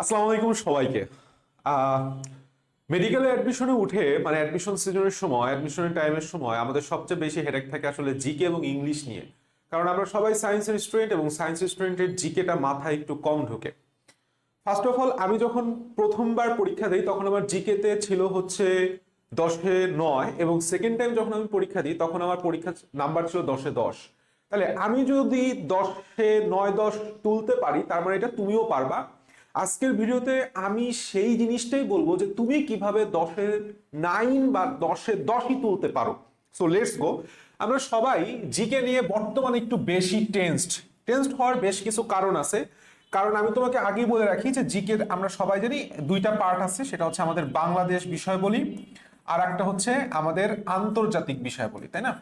আসসালামু আলাইকুম সবাইকে। মেডিকেলে অ্যাডমিশনে উঠে মানে অ্যাডমিশন সিজনের সময় অ্যাডমিশনের টাইমের সময় আমাদের সবচেয়ে বেশি হেডেক থাকে আসলে জিকে এবং ইংলিশ নিয়ে। কারণ আমরা সবাই সায়েন্সের স্টুডেন্ট এবং সায়েন্সের স্টুডেন্টের জিকেটা মাথায় একটু কম ঢোকে। ফার্স্ট অফ অল আমি যখন প্রথমবার পরীক্ষা দিই, তখন আমার জিকেতে ছিল হচ্ছে দশে নয় এবং সেকেন্ড টাইম যখন আমি পরীক্ষা দিই, তখন আমার পরীক্ষা নাম্বার ছিল দশে দশ। তাহলে আমি যদি দশে নয় দশ তুলতে পারি, তার মানে এটা তুমিও পারবা। আজকের ভিডিওতে আমি সেই জিনিসটাই বলব যে তুমি কীভাবে দশে নাইন বা দশে দশই তুলতে পারো। সো লেটস গো আমরা সবাই জিকে নিয়ে বর্তমানে একটু বেশি টেন্সড টেন্সড হওয়ার বেশ কিছু কারণ আছে। কারণ আমি তোমাকে আগেই বলে রাখি যে জিকে আমরা সবাই জানি দুইটা পার্ট আছে, সেটা হচ্ছে আমাদের বাংলাদেশ বিষয় বলি, আর একটা হচ্ছে আমাদের আন্তর্জাতিক বিষয় বলি, তাই না?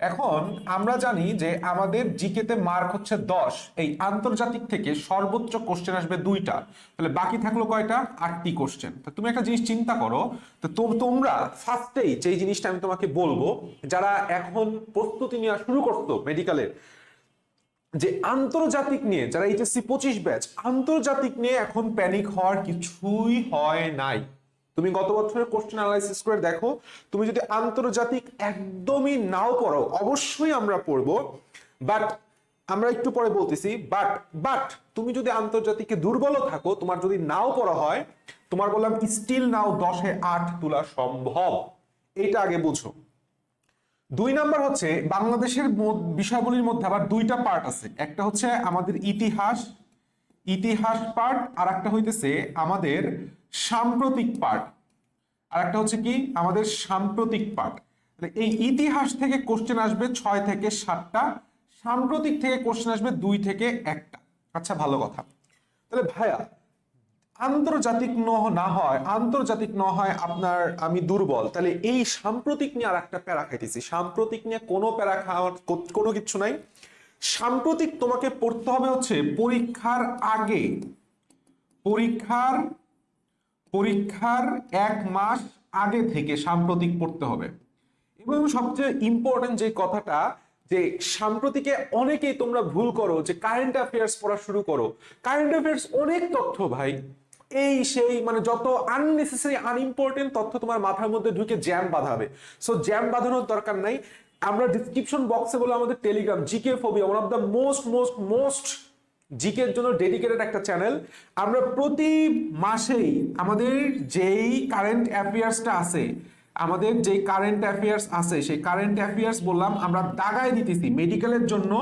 এখন আমরা জানি যে আমাদের জিকেতে মার্ক হচ্ছে দশ। এই আন্তর্জাতিক থেকে সর্বোচ্চ কোশ্চেন আসবে দুইটা। তাহলে বাকি থাকল কয়টা? আটটি কোশ্চেন তো তুমি একটা জিনিস চিন্তা করো, তো তোমরা ফার্স্টেই যে জিনিসটা আমি তোমাকে বলব, যারা এখন প্রস্তুতি নেওয়া শুরু করতো মেডিকেলের যে আন্তর্জাতিক নিয়ে, যারা এইচএসসি পঁচিশ ব্যাচ আন্তর্জাতিক নিয়ে এখন প্যানিক হওয়ার কিছুই হয় নাই। তুমি গত বছরের কোশ্চেন অ্যানালাইসিস করে দেখো, তুমি যদি আন্তর্জাতিক একদমই নাও পড়ো, অবশ্যই আমরা পড়ব বাট আমরা একটু পরে বলতেছি বাট বাট তুমি যদি আন্তর্জাতিকে দুর্বল থাকো, তোমার যদি নাও পড়া হয়, তোমার বললাম স্টিল নাও দশে আট তোলা সম্ভব। এটা আগে বুঝো। দুই নাম্বার হচ্ছে, বাংলাদেশের বিষয়গুলির মধ্যে আবার দুইটা পার্ট আছে। একটা হচ্ছে আমাদের ইতিহাস ইতিহাস পার্ট আর একটা হইতেছে আমাদের সাম্প্রতিক পার্ট আর একটা হচ্ছে কি, আমাদের সাম্প্রতিক তাহলে এই ইতিহাস থেকে কোশ্চেন আসবে ছয় থেকে সাতটা, সাম্প্রতিক থেকে কোশ্চেন আসবে দুই থেকে একটা। আচ্ছা ভালো কথা। তাহলে ভাইয়া, আন্তর্জাতিক ন- না হয়, আন্তর্জাতিক ন হয় আপনার আমি দুর্বল, তাহলে এই সাম্প্রতিক নিয়ে আর একটা প্যারা খাইতেছি। সাম্প্রতিক নিয়ে কোনো প্যারা খাওয়ার কোনো কিছু নাই। সাম্প্রতিক তোমাকে পড়তে হবে হচ্ছে পরীক্ষার আগে। পরীক্ষার পরীক্ষার এক মাস আগে থেকে সাম্প্রতিক পড়তে হবে। এবং সবচেয়ে ইম্পর্টেন্ট যে কথাটা, যে সাম্প্রতিকে অনেকেই তোমরা ভুল করো, যে কারেন্ট অ্যাফেয়ার্স পড়া শুরু করো। কারেন্ট অ্যাফেয়ার্স অনেক তথ্য ভাই। এই সেই মানে যত আননেসেসারি আনইম্পর্টেন্ট তথ্য তোমার মাথার মধ্যে ঢুকে জ্যাম বাঁধাবে। সো জ্যাম বাঁধানোর দরকার নাই। আমরা ডিসক্রিপশন বক্সে বলে আমাদের Telegram GK phobia one of the most most most জিকের জন্য ডেডিকেটেড একটা চ্যানেল আমরা প্রতি মাসেই আমাদের যেই কারেন্ট অ্যাফেয়ার্সটা আছে, আমাদের যে কারেন্ট অ্যাফেয়ার্স আছে, সেই কারেন্ট অ্যাফেয়ার্স বললাম আমরা দাগায় দিতেছি। মেডিকেলের জন্য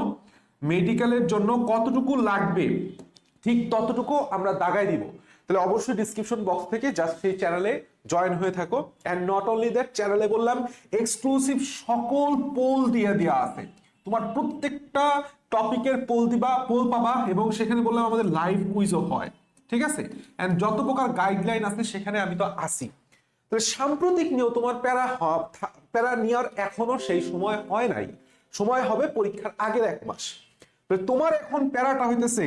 মেডিকেলের জন্য কতটুকু লাগবে, ঠিক ততটুকু আমরা দাগায় দিব। তাহলে অবশ্যই ডিসক্রিপশন বক্স থেকে জাস্ট সেই চ্যানেলে জয়েন হয়ে থাকো। অ্যান্ড নট অনলি দ্যাট চ্যানেলে বললাম এক্সক্লুসিভ সকল পোল দিয়ে দেওয়া আছে। তোমার প্রত্যেকটা টপিকের পোল দিবা, পোল পাবা এবং সেখানে বললাম আমাদের লাইভ কুইজও হয়। ঠিক আছে? অ্যান্ড যত প্রকার গাইডলাইন আছে সেখানে আমি তো আসি। তাহলে সাম্প্রতিক নিয়েও তোমার প্যারা প্যারা নেওয়ার এখনও সেই সময় হয় নাই। সময় হবে পরীক্ষার আগের এক মাস। তোমার এখন প্যারাটা হইতেছে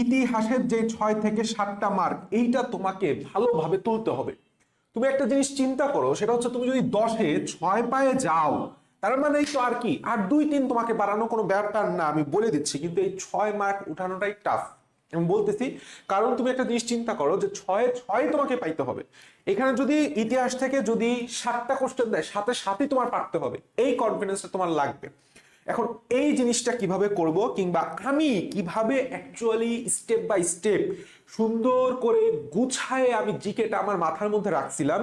ইতিহাসের যে ছয় থেকে সাতটা মার্ক এইটা তোমাকে ভালোভাবে তুলতে হবে। তুমি একটা জিনিস চিন্তা করো, সেটা হচ্ছে তুমি যদি দশে ছয় পায়ে যাও তার মানে এই তো আর কি। আর দুই তিন তোমাকে বাড়ানো কোনো ব্যাপার না, আমি বলে দিচ্ছি, কিন্তু এই ছয় মার্ক উঠানোটাই টাফ আমি বলতেছি, কারণ তুমি একটা জিনিস চিন্তা করো যে ছয়ে ছয় তোমাকে পাইতে হবে। এখানে যদি ইতিহাস থেকে যদি সাতটা কোশ্চেন দেয়, সাথে সাথে তোমার পারতে হবে। এই কনফিডেন্সটা তোমার লাগবে। এখন এই জিনিসটা কীভাবে করব কিংবা আমি কীভাবে অ্যাকচুয়ালি স্টেপ বাই স্টেপ সুন্দর করে গুছায়ে আমি জিকেটা আমার মাথার মধ্যে রাখছিলাম,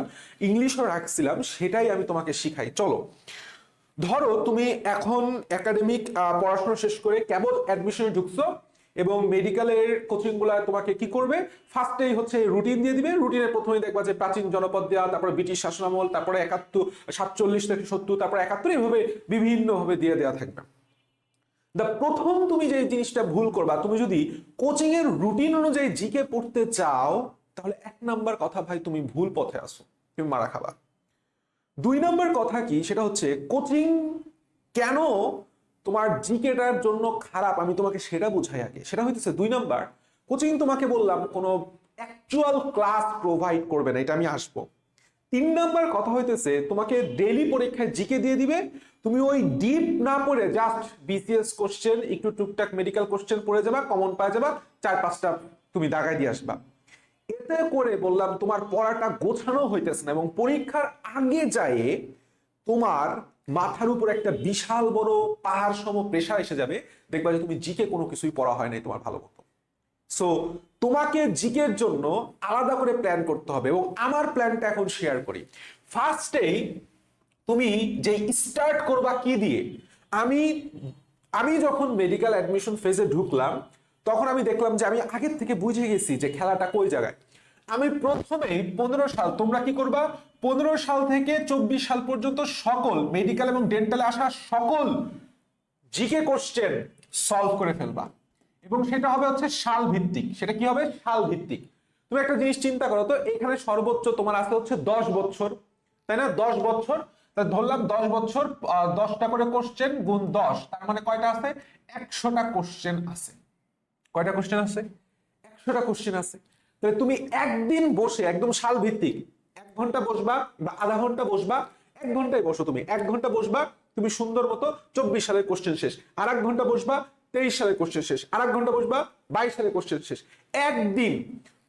ইংলিশও রাখছিলাম, সেটাই আমি তোমাকে শিখাই। চলো ধরো তুমি এখন একাডেমিক পড়াশোনা শেষ করে কেবল অ্যাডমিশনে ঢুকছো এবং মেডিকেলের কোচিংগুলা তোমাকে কি করবে? ফার্স্টেই হচ্ছে রুটিন দিয়ে দিবে। রুটিনে প্রথমে দেখবা যে প্রাচীন জনপদ দেওয়া তারপরে ব্রিটিশ শাসনামল, তারপরে একাত্তর, সাতচল্লিশ থেকে সত্তর, তারপরে একাত্তর, এইভাবে বিভিন্ন ভাবে দিয়ে দেওয়া থাকবে। দা প্রথম তুমি যে জিনিসটা ভুল করবা, তুমি যদি কোচিং এর রুটিন অনুযায়ী জিকে পড়তে চাও, তাহলে এক নাম্বার কথা ভাই, তুমি ভুল পথে আসো তুমি মারা খাবা। দুই নম্বর কথা কি? সেটা হচ্ছে কোচিং কেন তোমার জিকেটার জন্য খারাপ? আমি তোমাকে সেটা বুঝাই আগে। সেটা হইতেছে দুই নম্বর, কোচিং তোমাকে বললাম কোনো অ্যাকচুয়াল ক্লাস প্রোভাইড করবে না, এটা আমি আসব। তিন নাম্বার কথা হইতেছে তোমাকে ডেইলি পরীক্ষায় জিকে দিয়ে দিবে। তুমি ওই ডিপ না পড়ে জাস্ট বিসিএস কোশ্চেন একটু টুকটাক মেডিকেল কোশ্চেন পড়ে যাবা কমন পাওয়া যাবা, চার পাঁচটা তুমি দাগায় দিয়ে আসবা। এতে করে বললাম, তোমার পড়াটা গোছানো হইতেছে না এবং পরীক্ষার আগে যায় তোমার মাথার উপর একটা বিশাল বড় পাহাড় সম প্রেশার এসে যাবে। দেখবা যে তুমি জিকে কোনো কিছুই পড়া হয় নাই, তোমার ভালো মতো। সো তোমাকে জিকের জন্য আলাদা করে প্ল্যান করতে হবে এবং আমার প্ল্যানটা এখন শেয়ার করি। ফার্স্টেই তুমি যে স্টার্ট করবা কি দিয়ে? আমি আমি যখন মেডিকেল অ্যাডমিশন ফেজে ঢুকলাম তখন আমি দেখলাম যে আমি আগের থেকে বুঝে গেছি যে খেলাটা কই জায়গায়। আমি প্রথমেই পনেরো সাল, তোমরা কি করবা? পনেরো সাল থেকে চব্বিশ সাল পর্যন্ত সকল মেডিকেল এবং ডেন্টালে আসা সকল জিকে কোশ্চেন সলভ করে ফেলবা। এবং সেটা হবে হচ্ছে সাল ভিত্তিক সেটা কি হবে? সাল ভিত্তিক তুমি একটা জিনিস চিন্তা করো তো, এখানে সর্বোচ্চ তোমার আছে হচ্ছে দশ বছর। তাই না? দশ বছর। ধরলাম দশ বছর দশটা করে কোশ্চেন গুণ দশ, তার মানে কয়টা আছে? একশোটা কোশ্চেন আছে। কয়টা কোশ্চেন আছে? একশোটা কোশ্চেন আছে। তাহলে তুমি একদিন বসে, একদম সাল ভিত্তিক এক ঘণ্টা বসবা বা আধা ঘণ্টা বসবা, এক ঘন্টায় বসো তুমি। এক ঘণ্টা বসবা, তুমি সুন্দর মতো চব্বিশ সালের কোশ্চেন শেষ। আর এক ঘণ্টা বসবা, তেইশ সালের কোশ্চেন শেষ। আর এক ঘণ্টা বসবা, বাইশ সালের কোশ্চেন শেষ। একদিন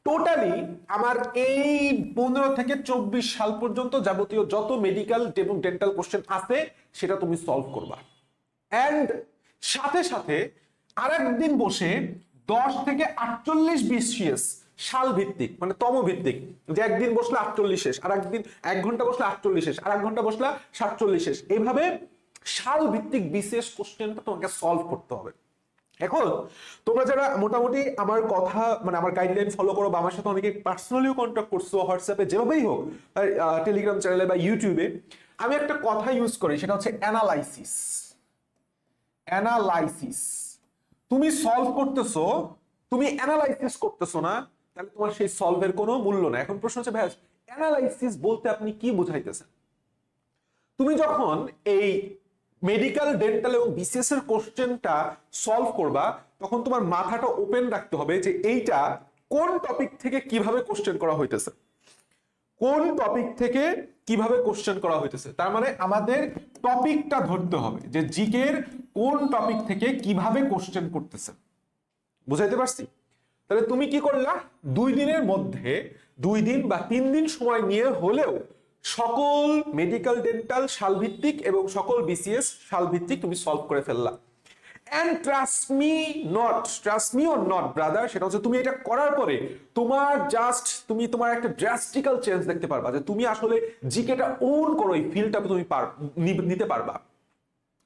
টোটালি আমার এই পনেরো থেকে চব্বিশ সাল পর্যন্ত যাবতীয় যত মেডিকেল এবং ডেন্টাল কোশ্চেন আছে, সেটা তুমি সলভ করবা। অ্যান্ড সাথে সাথে আরেকদিন বসে দশ থেকে আটচল্লিশ বিসিএস সাল ভিত্তিক মানে তম ভিত্তিক যে একদিন বসলে আটচল্লিশ শেষ, আর একদিন এক ঘণ্টা বসলে আটচল্লিশ শেষ, আর এক ঘণ্টা বসলে সাতচল্লিশ শেষ। এইভাবে সাল ভিত্তিক বিসিএস কোশ্চেনটা তোমাকে সলভ করতে হবে। এখন তোমরা যারা মোটামুটি আমার কথা মানে আমার গাইডলাইন ফলো করো বা আমার সাথে অনেকে পার্সোনালিও কন্ট্যাক্ট করছ হোয়াটসঅ্যাপে যেভাবেই হোক টেলিগ্রাম চ্যানেলে বা ইউটিউবে আমি একটা কথা ইউজ করি, সেটা হচ্ছে অ্যানালাইসিস অ্যানালাইসিস তুমি সলভ করতেছো, তুমি অ্যানালাইসিস করতেছো না, তাহলে তোমার সেই সলভের কোনো মূল্য না এখন প্রশ্ন হচ্ছে ভাই অ্যানালাইসিস বলতে আপনি কি বুঝাইতেছেন? তুমি যখন এই মেডিকেল ডেন্টাল এবং বিসিএস এর কোশ্চেনটা সলভ করবা, তখন তোমার মাথাটা ওপেন রাখতে হবে যে এইটা কোন টপিক থেকে কীভাবে কোশ্চেন করা হইতেছে। কোন টপিক থেকে কীভাবে কোশ্চেন করা হইতেছে? তার মানে আমাদের টপিকটা ধরতে হবে যে জিকের কোন টপিক থেকে কীভাবে কোশ্চেন করতেছে। বুঝাইতে পারছি? তাহলে তুমি কি করলা? দুই দিনের মধ্যে, দুই দিন বা তিন দিন সময় নিয়ে হলেও সকল মেডিকেল ডেন্টাল সালভিত্তিক এবং সকল বিসিএস সালভিত্তিক তুমি সলভ করে ফেললা। And trust me not trust me or not brother সেটা হচ্ছে তুমি এটা করার পরে তোমার জাস্ট তুমি তোমার একটা ড্রাস্টিক্যাল চেঞ্জ দেখতে পারবা যে তুমি আসলে জিকেটা ওন করো, এই ফিল্ডটা তুমি নিতে পারবা।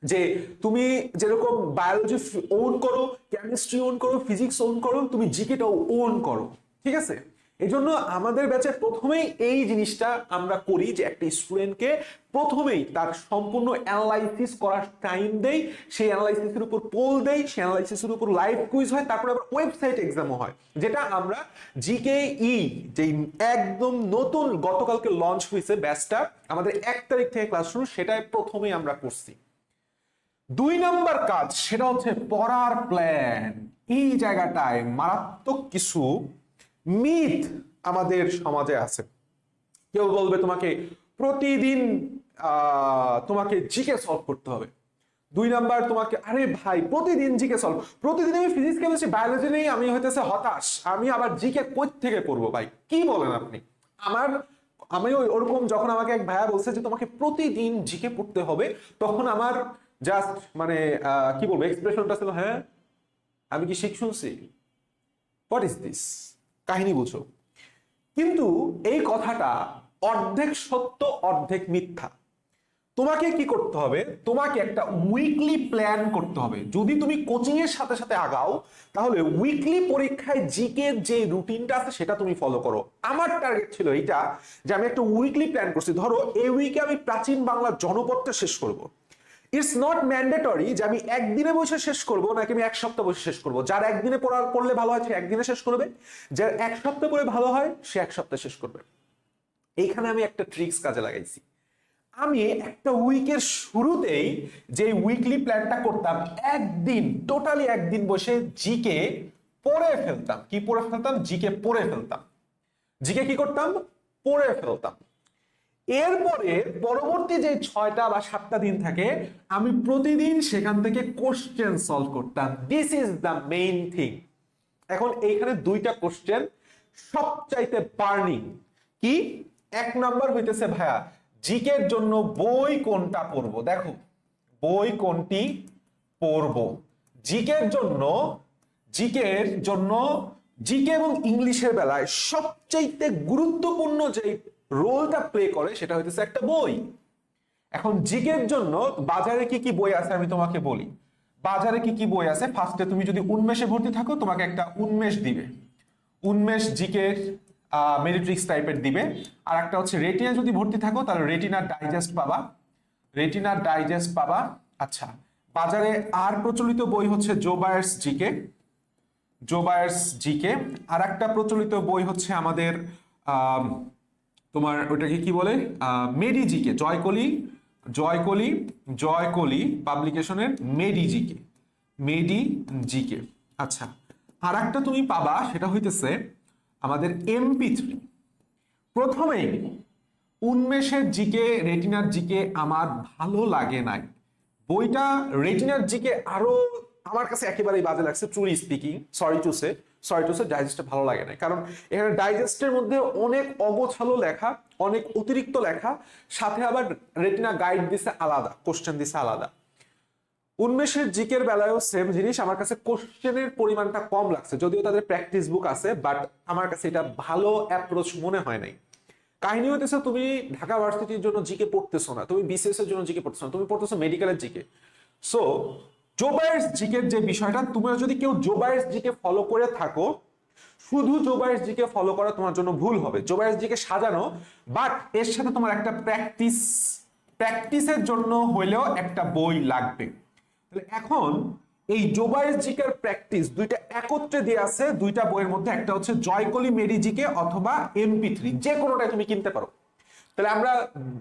যে তুমি যেরকম বায়োলজি ওন করো কেমিস্ট্রি ওন করো ফিজিক্স ওন করো, তুমি জিকেটাও ওন করো। ঠিক আছে? এই জন্য আমাদের ব্যাচে প্রথমেই এই জিনিসটা আমরা করি যে একটা স্টুডেন্টকে প্রথমেই তার সম্পূর্ণ অ্যানালাইসিস করার টাইম দেই, সেই অ্যানালাইসিসের উপর পোল দেই, সেই অ্যানালাইসিসের উপর লাইভ কুইজ হয়, তারপর আবার ওয়েবসাইট এক্সামও হয়, যেটা আমরা জিকে ই যেই একদম নতুন গতকালকে লঞ্চ হয়েছে ব্যাচটা, আমাদের এক তারিখ থেকে ক্লাস শুরু, সেটাই প্রথমেই আমরা করছি। দুই নম্বর কাজ, সেটা হচ্ছে পড়ার প্ল্যান এই জায়গাটায় মারাত্মক কিছু মিথ আমাদের সমাজে আছে। কেউ বলবে তোমাকে, প্রতিদিন তোমাকে জিকে সলভ করতে হবে। দুই নাম্বার, তোমাকে, আরে ভাই, প্রতিদিন জিকে সলভ প্রতিদিন আমি ফিজিক্স কেমিস্ট্রি বায়োলজি নেই আমি হইতেছে হতাশ। আমি আবার জিকে কই থেকে পড়ব ভাই? কি বলেন আপনি? আমার, আমি ওই ওরকম যখন আমাকে এক ভাইয়া বলছে যে, তোমাকে প্রতিদিন জিকে পড়তে হবে, তখন আমার জাস্ট মানে কি বলব এক্সপ্রেশনটা ছিল হ্যাঁ আমি কি শিখ শুনছি? হোয়াট ইজ দিস কাহিনী বুঝো। কিন্তু এই কথাটা অর্ধেক সত্য, অর্ধেক মিথ্যা। তোমাকে কি করতে হবে? তোমাকে একটা উইকলি প্ল্যান করতে হবে। যদি তুমি কোচিং এর সাথে সাথে আগাও, তাহলে উইকলি পরীক্ষায় জিকে যে রুটিনটা আছে, সেটা তুমি ফলো করো। আমার টার্গেট ছিল এইটা যে আমি একটা উইকলি প্ল্যান করছি। ধরো, এই উইকে আমি প্রাচীন বাংলা জনপদটা শেষ করব। ইটস নট ম্যান্ডেটরি যে আমি একদিনে বসে শেষ করব নাকি আমি এক সপ্তাহ বসে শেষ করব। যার একদিনে পড়ার পড়লে ভালো হয়, সে একদিনে শেষ করবে। যার এক সপ্তাহ পরে ভালো হয়, সে এক সপ্তাহে শেষ করবে। এইখানে আমি একটা ট্রিক্স কাজে লাগাইছি। আমি একটা উইকের শুরুতেই যে উইকলি প্ল্যানটা করতাম, একদিন টোটালি একদিন বসে জিকে পড়ে ফেলতাম। কি পড়ে ফেলতাম? জিকে পড়ে ফেলতাম। জিকে কি করতাম? পড়ে ফেলতাম। এরপরে পরবর্তী যে ছয়টা বা সাতটা দিন থাকে, আমি প্রতিদিন সেখান থেকে কোশ্চেন সলভ করতাম। This is the main thing এখন এইখানে দুইটা কোশ্চেন সবচাইতে বার্নিং কি? এক নাম্বার হইতেছে, ভাইয়া জিকের জন্য বই কোনটা পড়ব? দেখো, বই কোনটি পড়ব? জিকের জন্য জিকের জন্য, জিকে এবং ইংলিশের বেলায় সবচাইতে গুরুত্বপূর্ণ যে রোলটা প্লে করে সেটা হইতেছে একটা বই। এখন জিকের জন্য বাজারে কি কি বই আছে আমি তোমাকে বলি। বাজারে কি কি বই আছে? ফার্স্টে তুমি যদি উন্মেষে ভর্তি থাকো তোমাকে একটা উন্মেষ দিবে। উন্মেষ জিকের মেরিট্রিক্স টাইপের দিবে। আর একটা হচ্ছে রেটিনা যদি ভর্তি থাকো তাহলে রেটিনার ডাইজেস্ট পাবা। রেটিনার ডাইজেস্ট পাবা। আচ্ছা বাজারে আর প্রচলিত বই হচ্ছে জোবায়ার্স জিকে। জোবায়ার্স জিকে। আর একটা প্রচলিত বই হচ্ছে আমাদের আম, তোমার ওটাকে কি বলে? মেডি জিকে জয়কলি জয়কলি জয়কলি পাবলিকেশনের মেডি জিকে মেডি জিকে আচ্ছা আর একটা তুমি পাবা, সেটা হইতেছে আমাদের এমপি থ্রি প্রথমেই উন্মেষের জিকে, রেটিনার জিকে আমার ভালো লাগে নাই। বইটা রেটিনার জিকে আরও আমার কাছে একেবারেই বাজে লাগছে truly speaking sorry to say sorry to say ডাইজেস্টটা ভালো লাগে না। কারণ এখানে ডাইজেস্টের মধ্যে অনেক অগোছালো লেখা, অনেক অতিরিক্ত লেখা, সাথে আবার রেটিনা গাইড দিছে আলাদা কোশ্চেন দিছে আলাদা। উন্মেষের জিকের বেলায়ও সেম জিনিস, আমার কাছে কোশ্চেনের পরিমাণটা কম লাগছে। যদিও তাদের প্র্যাকটিস বুক আছে বাট আমার কাছে এটা ভালো অ্যাপ্রোচ মনে হয় নাই। কাহিনী হইতেছে, তুমি ঢাকা ভার্সিটির জন্য জিকে পড়তেছো না, তুমি বিসিএস এর জন্য জিকে পড়তেছো না, তুমি পড়তেছো মেডিকেলের জিকে। সো জোবায়ার্স জিকের যে বিষয়টা, তোমরা যদি কেউ জোবায়ার্স জিকে ফলো করে থাকো, শুধু জোবায়ার্স জিকে ফলো করা তোমার জন্য ভুল হবে। জোবায়ার্স জিকে সাজানো বাট এর সাথে তোমার একটা প্র্যাকটিস প্র্যাকটিসের জন্য হইলেও একটা বই লাগবে। তাহলে এখন এই জোবায়ের জিকের প্র্যাকটিস দুইটা একত্রে দিয়ে আছে, দুইটা বইয়ের মধ্যে একটা হচ্ছে জয়কলি মেরি জিকে অথবা এমপি থ্রি যে কোনোটা তুমি কিনতে পারো। তাহলে আমরা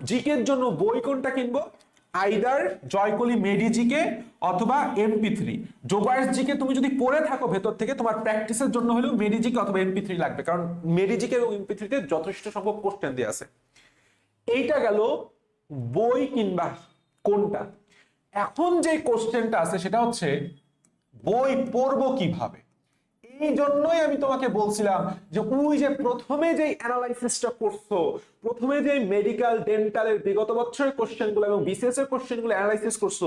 জিকের জন্য বই কোনটা কিনবো? আইদার জয়কলি মেডিজিকে অথবা এমপি থ্রি জিকে তুমি যদি পড়ে থাকো ভেতর থেকে, তোমার প্র্যাকটিসের জন্য হলেও মেডি জিকে অথবা এমপি থ্রি লাগবে, কারণ মেডি জিকে এবং এমপি থ্রিতে যথেষ্ট সংখ্যক কোশ্চেন দিয়ে আছে। এইটা গেল বই কিংবা কোনটা? এখন যে কোশ্চেনটা আছে, সেটা হচ্ছে বই পড়ব কীভাবে? এই জন্যই আমি তোমাকে বলছিলাম যে ওই যে প্রথমে যে অ্যানালাইসিসটা করছ, প্রথমে যে মেডিকেল ডেন্টালের বিগত বছরের কোশ্চেনগুলো এবং বিসিএস এর কোশ্চেনগুলো অ্যানালাইসিস করছ,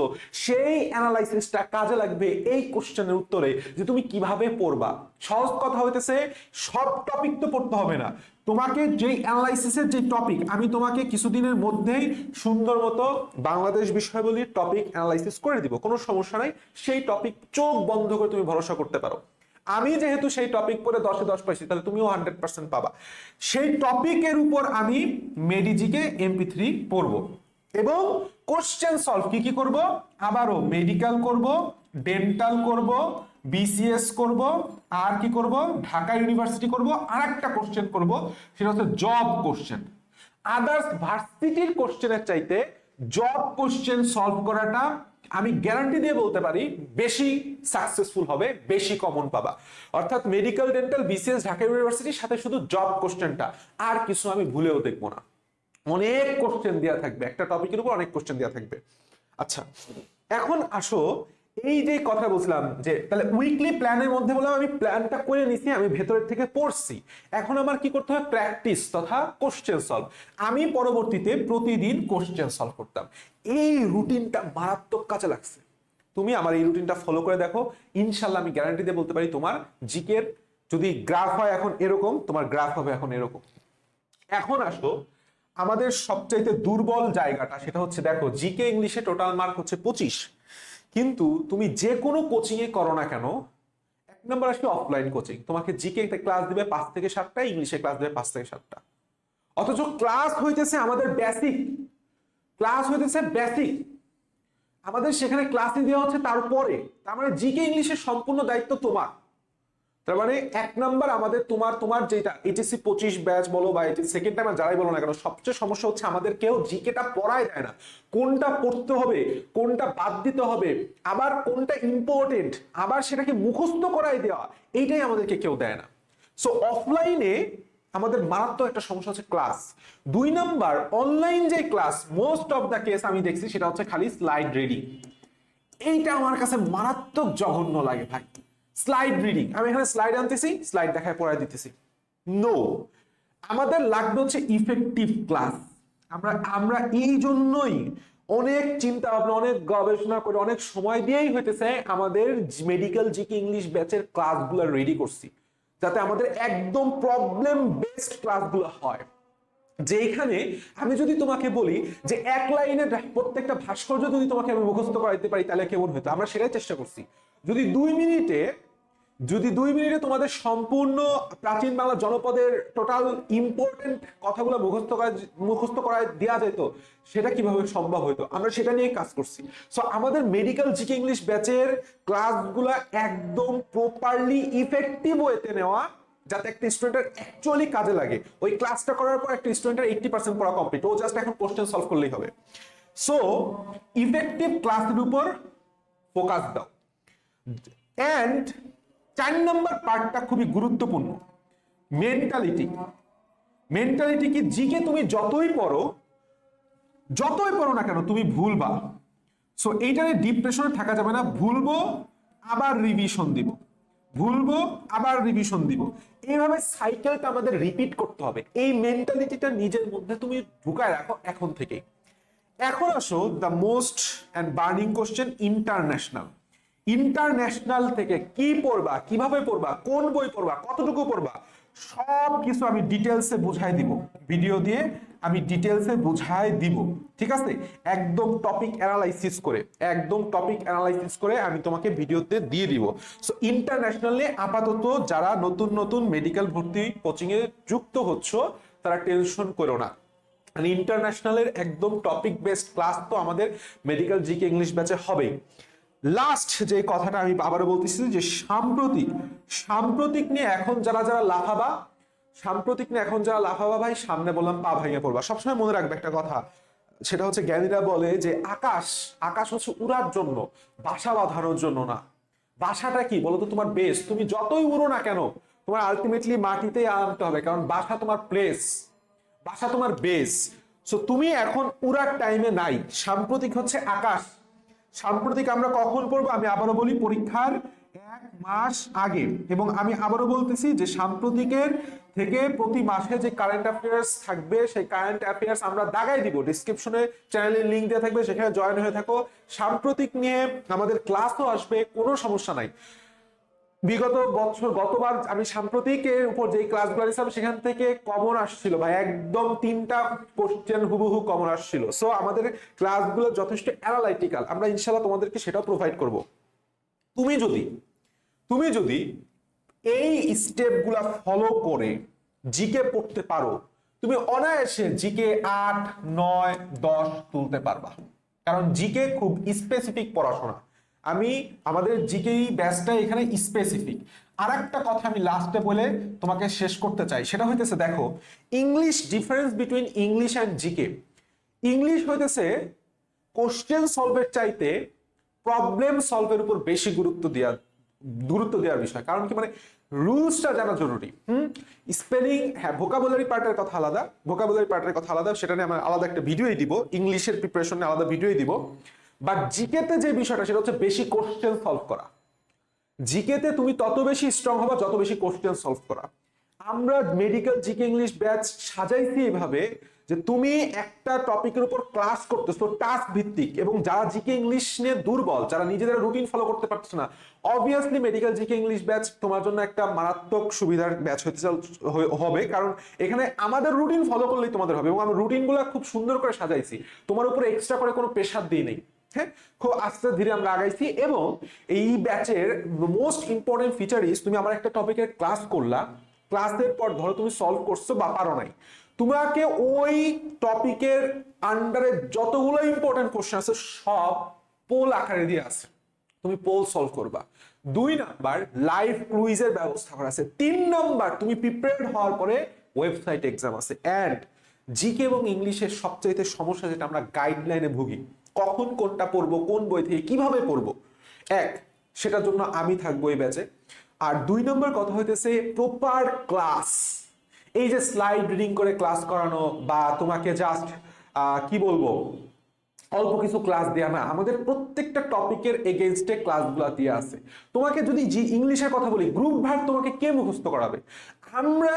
সেই অ্যানালাইসিসটা কাজে লাগবে এই কোশ্চেনের উত্তরে যে তুমি কীভাবে পড়বা। সহজ কথা হইতেছে, সব টপিক তো পড়তে হবে না। তোমাকে যেই অ্যানালাইসিসের যে টপিক আমি তোমাকে কিছুদিনের মধ্যেই সুন্দর মতো বাংলাদেশ বিষয়বলির টপিক অ্যানালাইসিস করে দিব। কোনো সমস্যা নাই, সেই টপিক চোখ বন্ধ করে তুমি ভরসা করতে পারো। আমি যেহেতু সেই টপিক পরে দশে দশ পাইছি, তাহলে তুমিও হান্ড্রেড পার্সেন্ট পাবা। সেই টপিকের উপর আমি মেডিজিকে এমপি থ্রি পড়ব। এবং কোশ্চেন সলভ কি কি করব? আবারও মেডিকেল করব ডেন্টাল করব বিসিএস করব, আর কি করব? ঢাকা ইউনিভার্সিটি করব আর একটা কোশ্চেন করব, সেটা হচ্ছে জব কোশ্চেন আদার্স ভার্সিটির কোশ্চেনের চাইতে জব কোশ্চেন সলভ করাটা আমি গ্যারান্টি দিয়ে বলতে পারি, বেশি সাকসেসফুল হবে, বেশি কমন পাবা। অর্থাৎ মেডিকেল ডেন্টাল বিসিএস ঢাকা ইউনিভার্সিটির সাথে শুধু জব কোশ্চেনটা আর কিছু আমি ভুলেও দেখব না। অনেক কোশ্চেন দেওয়া থাকবে, একটা টপিকের উপর অনেক কোশ্চেন দেওয়া থাকবে। আচ্ছা এখন আসো এই যে কথা বলছিলাম যে, তাহলে উইকলি প্ল্যানের মধ্যে বললাম আমি প্ল্যানটা করে নিছি, আমি ভেতরের থেকে পড়ছি। এখন আমার কি করতে হবে প্র্যাকটিস তথা কোশ্চেন সলভ আমি পরবর্তীতে প্রতিদিন কোশ্চেন সলভ করতাম। এই রুটিনটা মারাত্মক কাজে লাগছে। তুমি আমার এই রুটিনটা ফলো করে দেখো। ইনশাল্লাহ আমি গ্যারান্টি দিয়ে বলতে পারি, তোমার জিকের যদি গ্রাফ হয় এখন এরকম, তোমার গ্রাফ হবে এখন এরকম। এখন আসো, আমাদের সবচাইতে দুর্বল জায়গাটা সেটা হচ্ছে দেখো জিকে ইংলিশে টোটাল মার্ক হচ্ছে পঁচিশ। কিন্তু তুমি যে কোনো কোচিংয়ে করো না কেন, এক নম্বর আসবে অফলাইন কোচিং তোমাকে জিকে ক্লাস দিবে পাঁচ থেকে সাতটা ইংলিশে ক্লাস দেবে পাঁচ থেকে সাতটা। অথচ ক্লাস হইতেছে আমাদের বেসিক ক্লাস হইতেছে বেসিক আমাদের সেখানে ক্লাসে দেওয়া হচ্ছে তারপরে। তার মানে জিকে ইংলিশের সম্পূর্ণ দায়িত্ব তোমার। তার মানে এক নাম্বার আমাদের তোমার তোমার যেটা এইচএসসি পঁচিশ ব্যাচ বলো বা এইচএসসি সেকেন্ড টাইম যারাই বলো না কেন, সবচেয়ে সমস্যা হচ্ছে আমাদের কেউ জিকেটা পড়ায় দেয় না। কোনটা পড়তে হবে, কোনটা বাদ দিতে হবে, আবার কোনটা ইম্পর্টেন্ট আবার সেটাকে মুখস্থ করাই দেওয়া, এইটাই আমাদেরকে কেউ দেয় না। সো অফলাইনে আমাদের মারাত্মক একটা সমস্যা হচ্ছে ক্লাস দুই নাম্বার অনলাইন যে class most of the case আমি দেখছি সেটা হচ্ছে খালি স্লাইড রেডি এইটা আমার কাছে মারাত্মক জঘন্য লাগে ভাই। স্লাইড রিডিং আমি এখানে স্লাইড আনতেছি স্লাইড দেখায় পড়ায় দিতেছি। নো আমাদের লাগবে হচ্ছে ইফেক্টিভ ক্লাস আমরা আমরা এই জন্যই অনেক চিন্তা ভাবনা অনেক গবেষণা করে, অনেক সময় দিয়েই হইতেছে আমাদের মেডিকেল জিকে ইংলিশ ব্যাচের ক্লাসগুলো রেডি করছি। যাতে আমাদের একদম প্রবলেম বেসড ক্লাসগুলো হয়। যেখানে আমি যদি তোমাকে বলি যে এক লাইনে প্রত্যেকটা ভাস্কর্য যদি তোমাকে আমি মুখস্থ করাইতে পারি তাহলে কেমন হতো আমরা সেটাই চেষ্টা করছি। যদি দুই মিনিটে যদি দুই মিনিটে তোমাদের সম্পূর্ণ প্রাচীন বাংলা জনপদের টোটাল ইম্পর্টেন্ট কথাগুলো মুখস্থ করা মুখস্থ করায় দেওয়া যেত, সেটা কীভাবে সম্ভব হতো আমরা সেটা নিয়ে কাজ করছি। সো আমাদের মেডিকেল জিকে ইংলিশ ব্যাচের ক্লাসগুলো একদম প্রপারলি ইফেক্টিভ ওয়েতে নেওয়া, যাতে একটা স্টুডেন্টের অ্যাকচুয়ালি কাজে লাগে। ওই ক্লাসটা করার পর একটা স্টুডেন্টের এইটটি পার্সেন্ট পড়া কমপ্লিট ও জাস্ট এখন কোশ্চেন সলভ করলেই হবে। সো ইফেক্টিভ ক্লাসের উপর ফোকাস দাও। অ্যান্ড চার নম্বর পার্টটা খুবই গুরুত্বপূর্ণ। মেন্টালিটি মেন্টালিটি কি? জিকে তুমি যতই পড়ো যতই পড়ো না কেন, তুমি ভুলবা। সো এইটারে ডিপ্রেশনে থাকা যাবে না। ভুলবো, আবার রিভিশন দিব। ভুলবো, আবার রিভিশন দিব। এইভাবে সাইকেলটা আমাদের রিপিট করতে হবে। এই মেন্টালিটিটা নিজের মধ্যে তুমি ঢুকায় রাখো এখন থেকে এখন আসো the most and burning question international international থেকে কি পড়বা, কীভাবে পড়বা, কোন বই পড়বা, কতটুকু পড়বা, সব কিছু আমি ডিটেলসে বুঝাই দিব। ভিডিও দিয়ে আমি ডিটেলসে বুঝাই দিব। ঠিক আছে? একদম টপিক অ্যানালাইসিস করে, একদম টপিক অ্যানালাইসিস করে আমি তোমাকে ভিডিওতে দিয়ে দিব। সো ইন্টারন্যাশনালে আপাতত যারা নতুন নতুন মেডিকেল ভর্তি কোচিং এ যুক্ত হচ্ছ, তারা টেনশন করো না। মানে ইন্টারন্যাশনালের একদম টপিক বেসড ক্লাস তো আমাদের মেডিকেল জিকে ইংলিশ ব্যাচে হবেই। লাস্ট যে কথাটা আমি আবারও বলতেছি যে সাম্প্রতিক সাম্প্রতিক নিয়ে এখন যারা যারা লাফাবা, সাম্প্রতিক নিয়ে এখন যারা লাফাবা ভাই, সামনে বললাম পা ভাঙিয়ে পড়বা। সবসময় মনে রাখবে একটা কথা, সেটা হচ্ছে জ্ঞানীরা বলে যে আকাশ আকাশ হচ্ছে উড়ার জন্য, বাসা বাঁধানোর জন্য না। বাসাটা কি? বলতো তোমার বেস তুমি যতই উড়ো না কেন, তোমার আলটিমেটলি মাটিতেই আনতে হবে, কারণ বাসা তোমার প্লেস বাসা তোমার বেস সো তুমি এখন উড়ার টাইমে নাই। সাম্প্রতিক হচ্ছে আকাশ। সাম্প্রতিক আমরা কখন পড়ব? আমি আবারও বলি, পরীক্ষার এক মাস আগে। এবং আমি আবারও বলতেছি যে সাম্প্রতিকের থেকে প্রতি মাসে যে কারেন্ট অ্যাফেয়ার্স থাকবে, সেই কারেন্ট অ্যাফেয়ার্স আমরা দাগাই দিব। ডিসক্রিপশনে চ্যানেলের লিঙ্ক দেওয়া থাকবে, সেখানে জয়েন হয়ে থাকো। সাম্প্রতিক নিয়ে আমাদের ক্লাসও আসবে, কোনো সমস্যা নাই। বিগত বছর, গতবার আমি সাম্প্রতিকের উপর যে ক্লাসগুলো নিয়েছিলাম সেখান থেকে কমন আসছিল ভাই। একদম তিনটা কোশ্চেন হুবহু কমন আসছিল। সো আমাদের ক্লাসগুলো যথেষ্ট অ্যানালাইটিক্যাল আমরা ইনশাল্লাহ তোমাদেরকে সেটাও প্রোভাইড করব। তুমি যদি তুমি যদি এই স্টেপগুলা ফলো করে জিকে পড়তে পারো, তুমি অনায়াসে জিকে আট, নয়, দশ তুলতে পারবা। কারণ জিকে খুব স্পেসিফিক পড়াশোনা। আমি আমাদের জিকেই ব্যাচটা এখানে স্পেসিফিক আর একটা কথা আমি লাস্টে বলে তোমাকে শেষ করতে চাই, সেটা হইতেছে দেখো English difference between English and GK. English হইতেছে কোশ্চেন সলভের চাইতে প্রবলেম সলভের উপর বেশি গুরুত্ব দেওয়া গুরুত্ব দেওয়ার বিষয়। কারণ কি মানে রুলসটা জানা জরুরি। হুম? স্পেলিং হ্যাঁ ভোকাবুলারি পার্টের কথা আলাদা। ভোকাবুলারি পার্টের কথা আলাদা, সেটা নিয়ে আমরা আলাদা একটা ভিডিওই দিব। ইংলিশের প্রিপারেশন আলাদা ভিডিওই দিব। বাট জিকেতে যে বিষয়টা, সেটা হচ্ছে বেশি কোশ্চেন সলভ করা। জিকেতে তুমি তত বেশি স্ট্রং হবা, যত বেশি কোশ্চেন সলভ করা। আমরা মেডিকেল জিকে ইংলিশ ব্যাচ সাজাইছি এভাবে যে তুমি একটা টপিকের উপর ক্লাস করতেছো টাস্ক ভিত্তিক, এবং যারা জিকে ইংলিশ নিয়ে দুর্বল, যারা নিজেদের রুটিন ফলো করতে পারছে না obviously medical GK English batch তোমার জন্য একটা মারাত্মক সুবিধার ব্যাচ হতে হবে। কারণ এখানে আমাদের রুটিন ফলো করলেই তোমাদের হবে, এবং আমরা রুটিনগুলো খুব সুন্দর করে সাজাইছি। তোমার উপরে এক্সট্রা করে কোনো প্রেশার দিই নেই। হ্যাঁ? খুব আস্তে ধীরে আমরা আগাইছি এবং এই ব্যাচের মোস্ট ইম্পর্টেন্ট ফিচার ইস তুমি আমার একটা টপিকের ক্লাস করলা। ক্লাসের পর ধরো তুমি সলভ করছ বা পারো নাই। তোমাকে ওই টপিকের আন্ডারে যতগুলো ইম্পর্টেন্ট কোশ্চেন আছে, সব পোল আকারে দিয়ে আছে। তুমি পোল সলভ করবা। দুই নাম্বার লাইভ ক্রুইজের ব্যবস্থা করা আছে। তিন নাম্বার তুমি প্রিপেয়ার্ড হওয়ার পরে ওয়েবসাইট এক্সাম আছে। অ্যান্ড জিকে এবং ইংলিশের সবচাইতে সমস্যা যেটা আমরা গাইডলাইনে ভুগি কখন কোনটা পড়ব, কোন বই থেকে কীভাবে পড়ব? এক, সেটার জন্য আমি থাকব এই ব্যাচে আর দুই নম্বর কথা হইতেছে প্রপার ক্লাস এই যে স্লাইড রিডিং করে ক্লাস করানো বা তোমাকে জাস্ট কি বলব? অল্প কিছু ক্লাস দেয়া না, আমাদের প্রত্যেকটা টপিকের এগেনস্টে ক্লাসগুলো দিয়ে আছে। তোমাকে যদি জি ইংলিশের কথা বলি গ্রুপ ভার তোমাকে কে মুখস্থ করাবে? আমরা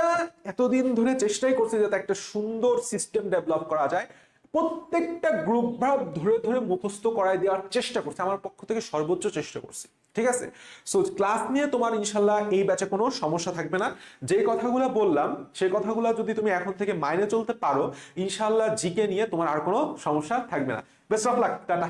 এতদিন ধরে চেষ্টাই করছি যাতে একটা সুন্দর সিস্টেম ডেভেলপ করা যায়। প্রত্যেকটা গ্রুপ ভাব ধরে ধরে মুখস্থ করাই দেওয়ার চেষ্টা করছি, আমার পক্ষ থেকে সর্বোচ্চ চেষ্টা করছি, ঠিক আছে? সো ক্লাস নিয়ে তোমার ইনশাল্লাহ এই ব্যাচে কোনো সমস্যা থাকবে না। যে কথাগুলো বললাম, সে কথাগুলো যদি তুমি এখন থেকে মাইনে চলতে পারো, ইনশাল্লাহ জিকে নিয়ে তোমার আর কোনো সমস্যা থাকবে না। Best of tata.